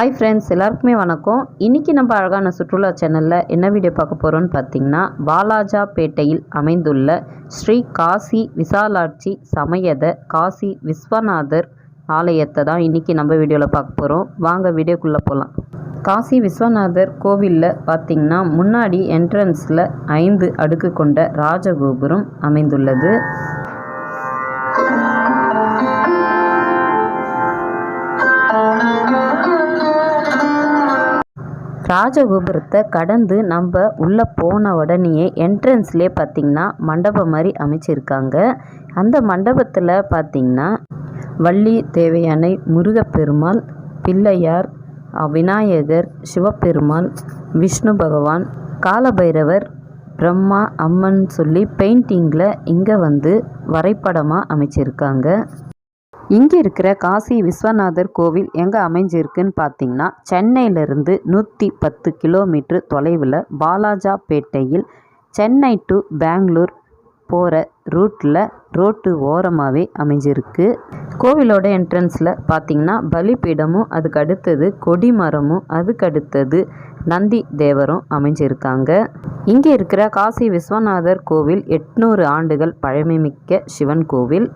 Hi friends எல்லாருக்குமே வணக்கம். இன்றைக்கி நம்ம அழகான சுற்றுலா சேனலில் என்ன வீடியோ பார்க்க போகிறோம்னு பார்த்தீங்கன்னா வாலாஜாபேட்டையில் அமைந்துள்ள ஸ்ரீ காசி விசாலாட்சி சமயத காசி விஸ்வநாதர் ஆலயத்தை தான் இன்றைக்கி நம்ம வீடியோவில் பார்க்க போகிறோம் வாங்க வீடியோக்குள்ளே போகலாம் காசி விஸ்வநாதர் கோவிலில் பார்த்திங்கன்னா முன்னாடி என்ட்ரன்ஸில் ஐந்து அடுக்கு கொண்ட ராஜகோபுரம் அமைந்துள்ளது. ராஜகோபுரத்தை கடந்து நம்ம உள்ளே போன உடனேயே என்ட்ரன்ஸ்லேயே பார்த்திங்கன்னா மண்டபம் மாதிரி அமைச்சிருக்காங்க. அந்த மண்டபத்தில் பார்த்திங்கன்னா வள்ளி தேவையானை முருகப்பெருமாள் பிள்ளையார் விநாயகர் சிவபெருமாள் விஷ்ணு பகவான் காலபைரவர் பிரம்மா அம்மன் சொல்லி பெயிண்டிங்கில் இங்கே வந்து வரைபடமாக அமைச்சிருக்காங்க. இங்கே இருக்கிற காசி விஸ்வநாதர் கோவில் எங்கே அமைஞ்சிருக்குன்னு பார்த்தீங்கன்னா சென்னையிலேருந்து நூற்றி பத்து கிலோமீட்டர் தொலைவில் பாலாஜாபேட்டையில் சென்னை டு பெங்களூர் போகிற ரூட்டில் ரோட்டு ஓரமாகவே அமைஞ்சிருக்கு. கோவிலோட என்ட்ரன்ஸில் பார்த்தீங்கன்னா பலிப்பீடமும் அதுக்கு அடுத்தது கொடிமரமும் அதுக்கு அடுத்தது நந்தி தேவரும் அமைஞ்சிருக்காங்க. இங்கே இருக்கிற காசி விஸ்வநாதர் கோவில் எட்நூறு ஆண்டுகள் பழமைமிக்க சிவன் கோவில்.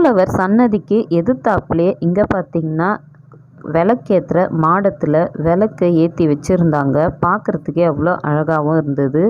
மூலவர் சன்னதிக்கு எதிர்த்தாப்புலே இங்கே பார்த்தீங்கன்னா விளக்கேற்றுற மாடத்தில் விளக்கை ஏற்றி வச்சுருந்தாங்க. பார்க்குறதுக்கே அவ்வளோ அழகாகவும் இருந்தது.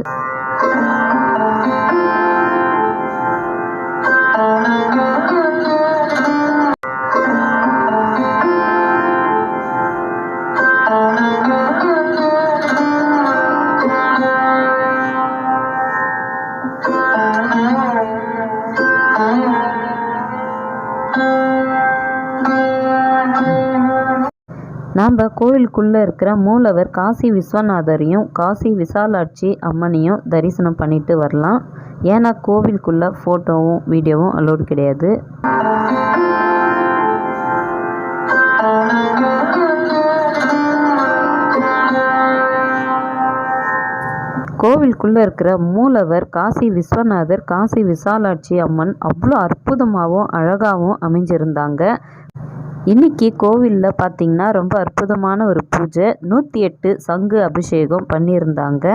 நாம் கோவிலுக்குள்ளே இருக்கிற மூலவர் காசி விஸ்வநாதரையும் காசி விசாலாட்சி அம்மனையும் தரிசனம் பண்ணிட்டு வரலாம். ஏன்னா கோவிலுக்குள்ளே ஃபோட்டோவும் வீடியோவும் அலோடு கிடையாது. கோவிலுக்குள்ளே இருக்கிற மூலவர் காசி விஸ்வநாதர் காசி விசாலாட்சி அம்மன் அவ்வளோ அற்புதமாகவும் அழகாகவும் அமைஞ்சிருந்தாங்க. இன்றைக்கி கோவிலில் பார்த்திங்கன்னா ரொம்ப அற்புதமான ஒரு பூஜை. நூற்றி எட்டு சங்கு அபிஷேகம் பண்ணியிருந்தாங்க.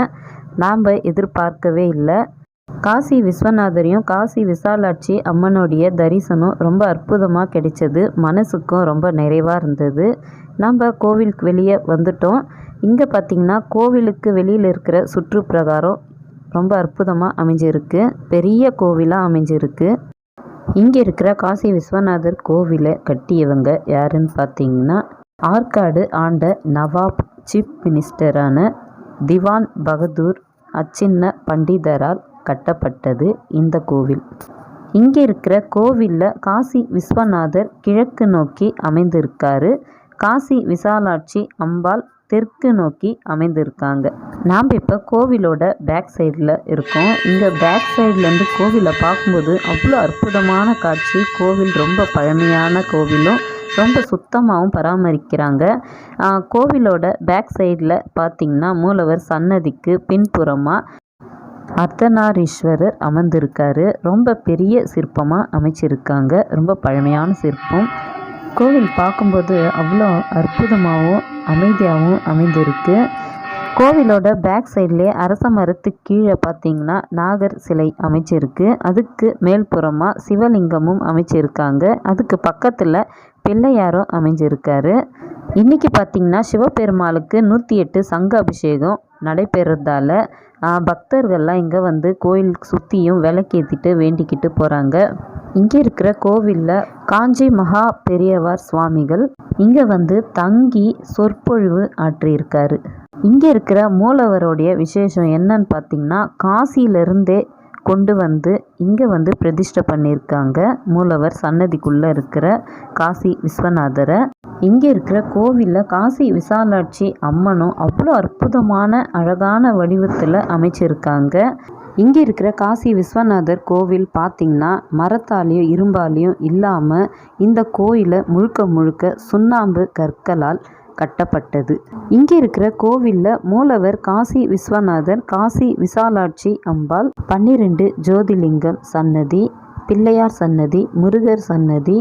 நாம் எதிர்பார்க்கவே இல்லை. காசி விஸ்வநாதரையும் காசி விசாலாட்சி அம்மனுடைய தரிசனம் ரொம்ப அற்புதமாக கிடைச்சது. மனசுக்கும் ரொம்ப நிறைவாக இருந்தது. நம்ம கோவிலுக்கு வெளியே வந்துட்டோம். இங்கே பார்த்திங்கன்னா கோவிலுக்கு வெளியில் இருக்கிற சுற்றுப்பிரகாரம் ரொம்ப அற்புதமாக அமைஞ்சிருக்கு. பெரிய கோவிலாக அமைஞ்சிருக்கு. இங்கே இருக்கிற காசி விஸ்வநாதர் கோவிலை கட்டியவங்க யாருன்னு பார்த்தீங்கன்னா ஆற்காடு ஆண்ட நவாப் சீஃப் மினிஸ்டரான திவான் பகதூர் அச்சின்ன பண்டிதரால் கட்டப்பட்டது இந்த கோவில். இங்கே இருக்கிற கோவிலில் காசி விஸ்வநாதர் கிழக்கு நோக்கி அமைந்திருக்காரு. காசி விசாலாட்சி அம்பாள் தெற்கு நோக்கி அமைந்திருக்காங்க. நாம் இப்போ கோவிலோட பேக் சைடில் இருக்கோம். இந்த பேக் சைட்லேருந்து கோவிலை பார்க்கும்போது அவ்வளோ அற்புதமான காட்சி. கோவில் ரொம்ப பழமையான கோவிலும் ரொம்ப சுத்தமாகவும் பராமரிக்கிறாங்க. கோவிலோட பேக் சைடில் பார்த்திங்கன்னா மூலவர் சன்னதிக்கு பின்புறமாக அர்த்தநாரீஸ்வரர் அமர்ந்திருக்காரு. ரொம்ப பெரிய சிற்பமாக அமைச்சிருக்காங்க. ரொம்ப பழமையான சிற்பம். கோவில் பார்க்கும்போது அவ்வளோ அற்புதமாகவும் அமைதியாகவும் அமைந்திருக்கு. கோவிலோட பேக் சைட்லேயே அரச மரத்துக்கு கீழே பார்த்தீங்கன்னா நாகர் சிலை அமைச்சிருக்கு. அதுக்கு மேல்புறமாக சிவலிங்கமும் அமைச்சிருக்காங்க. அதுக்கு பக்கத்தில் பிள்ளையாரும் அமைஞ்சிருக்காரு. இன்னைக்கு பார்த்தீங்கன்னா சிவபெருமாளுக்கு நூற்றி எட்டு சங்க அபிஷேகம் நடைபெறதால பக்தர்கள்லாம் இங்கே வந்து கோயில் சுற்றியும் விளக்கேற்றிட்டு வேண்டிக்கிட்டு போகிறாங்க இங்கே இருக்கிற கோவிலில் காஞ்சி மகா பெரியவார் சுவாமிகள் இங்கே வந்து தங்கி சொற்பொழிவு ஆற்றியிருக்காரு. இங்கே இருக்கிற மூலவருடைய விசேஷம் என்னன்னு பார்த்தீங்கன்னா காசியிலிருந்தே கொண்டு வந்து இங்கே வந்து பிரதிஷ்டை பண்ணியிருக்காங்க. மூலவர் சன்னதிக்குள்ளே இருக்கிற காசி விஸ்வநாதரை. இங்கே இருக்கிற கோவிலில் காசி விசாலாட்சி அம்மனும் அவ்வளோ அற்புதமான அழகான வடிவத்தில் அமைச்சிருக்காங்க. இங்கே இருக்கிற காசி விஸ்வநாதர் கோவில் பார்த்திங்கன்னா மரத்தாலேயும் இரும்பாலேயும் இல்லாமல் இந்த கோயிலை முழுக்க முழுக்க சுண்ணாம்பு கற்களால் கட்டப்பட்டது. இங்கே இருக்கிற கோவிலில் மூலவர் காசி விஸ்வநாதர் காசி விசாலாட்சி அம்பாள் பன்னிரெண்டு ஜோதிலிங்கம் சன்னதி பிள்ளையார் சன்னதி முருகர் சன்னதி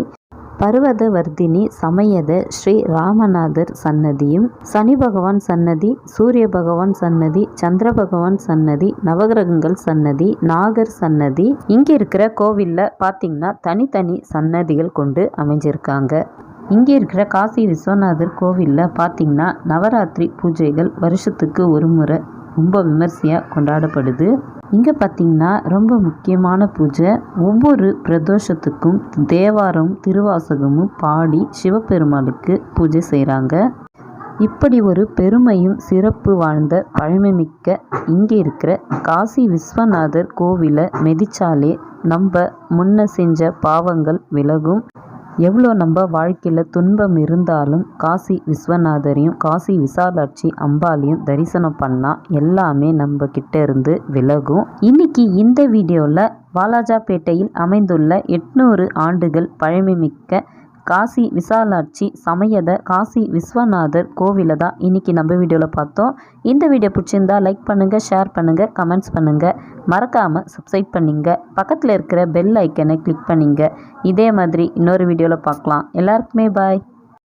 பர்வதவர்தினி சமயத ஸ்ரீ ராமநாதர் சன்னதியும் சனி பகவான் சன்னதி சூரிய பகவான் சன்னதி சந்திர பகவான் சன்னதி நவகிரகங்கள் சன்னதி நாகர் சன்னதி இங்க இருக்கிற கோவில்ல பாத்தீங்கன்னா தனித்தனி சன்னதிகள் கொண்டு அமைஞ்சிருக்காங்க. இங்கே இருக்கிற காசி விஸ்வநாதர் கோவிலில் பார்த்தீங்கன்னா நவராத்திரி பூஜைகள் வருஷத்துக்கு ஒரு முறை ரொம்ப விமர்சையாக கொண்டாடப்படுது. இங்கே பார்த்தீங்கன்னா ரொம்ப முக்கியமான பூஜை. ஒவ்வொரு பிரதோஷத்துக்கும் தேவாரம் திருவாசகமும் பாடி சிவபெருமாளுக்கு பூஜை செய்கிறாங்க இப்படி ஒரு பெருமையும் சிறப்பு வாழ்ந்த பழமைமிக்க இங்கே இருக்கிற காசி விஸ்வநாதர் கோவிலை மெதிச்சாலே நம்ம முன்ன செஞ்ச பாவங்கள் விலகும். எவ்வளோ நம்ம வாழ்க்கையில் துன்பம் இருந்தாலும் காசி விஸ்வநாதரையும் காசி விசாலாட்சி அம்பாலையும் தரிசனம் பண்ணால் எல்லாமே நம்ம கிட்ட இருந்து விலகும். இன்னைக்கு இந்த வீடியோவில் வாலாஜாபேட்டையில் அமைந்துள்ள எட்நூறு ஆண்டுகள் பழமைமிக்க காசி விசாலாட்சி சமயத காசி விஸ்வநாதர் கோவிலை தான் இன்றைக்கி நம்ம வீடியோவில் பார்த்தோம். இந்த வீடியோ பிடிச்சிருந்தா லைக் பண்ணுங்கள் ஷேர் பண்ணுங்கள் கமெண்ட்ஸ் பண்ணுங்கள் மறக்காமல் சப்ஸ்கிரைப் பண்ணிங்க. பக்கத்தில் இருக்கிற பெல் ஐக்கனை கிளிக் பண்ணிங்க. இதே மாதிரி இன்னொரு வீடியோவில் பார்க்கலாம். எல்லாருக்குமே பாய்